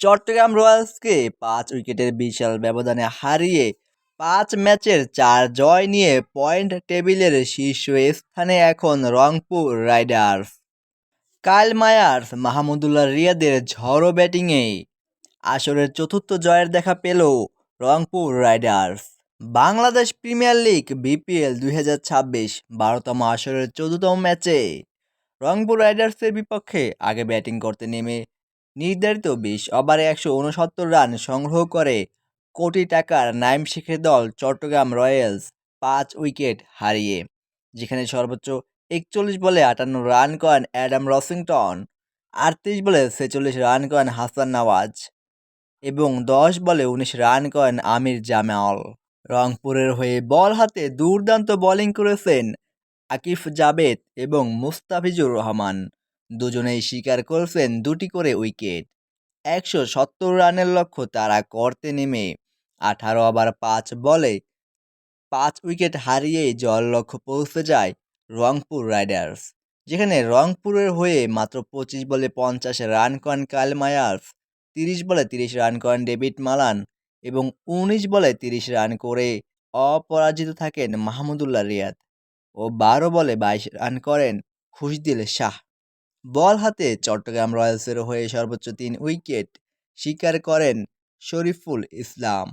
চট্টগ্রাম রয়্যালসকে পাঁচ উইকেটের বিশাল ব্যবধানে হারিয়ে পাঁচ ম্যাচের চার জয় নিয়ে পয়েন্ট টেবিলের শীর্ষ স্থানে এখন Rangpur riders. Kyle Mayers Mahmudullah রিয়াদের ঝড়ো ব্যাটিংয়ে আসরের চতুর্থ জয়ের দেখা পেল Rangpur riders. Bangladesh premier league BPL দুই হাজার ছাব্বিশ বারোতম আসরের চৌদ্দতম ম্যাচে রংপুর রাইডার্সের বিপক্ষে আগে ব্যাটিং করতে নেমে নির্ধারিত বিশ ওভারে একশো উনসত্তর রান সংগ্রহ করে কোটি টাকার নাইম শেখের দল চট্টগ্রাম রয়্যালস পাঁচ উইকেট হারিয়ে, যেখানে সর্বোচ্চ একচল্লিশ বলে আটান্ন রান করেন অ্যাডাম রসিংটন, আটত্রিশ বলে ছেচল্লিশ রান করেন হাসান নওয়াজ এবং দশ বলে উনিশ রান করেন আমির জামাল। রংপুরের হয়ে বল হাতে দুর্দান্ত বোলিং করেছেন আকিফ জাবেদ এবং মুস্তাফিজুর রহমান। দুজনেই স্বীকার করেছেন দুটি করে উইকেট। একশো সত্তর রানের লক্ষ্য তারা করতে নেমে। আঠারো ওভার পাঁচ বলে পাঁচ উইকেট হারিয়েই জল লক্ষ্য পৌঁছে যায় রংপুর রাইডার্স। যেখানে রংপুরের হয়ে মাত্র পঁচিশ বলে পঞ্চাশ রান করেন কাল মায়ার্স, তিরিশ বলে তিরিশ রান করেন ডেভিড মালান এবং উনিশ বলে তিরিশ রান করে অপরাজিত থাকেন মাহমুদুল্লাহ রিয়াদ ও বারো বলে বাইশ রান করেন খুশদিল শাহ। বল হাতে চট্টগ্রাম রয়্যালসের হয়ে সর্বোচ্চ তিন উইকেট শিকার করেন শরীফুল ইসলাম।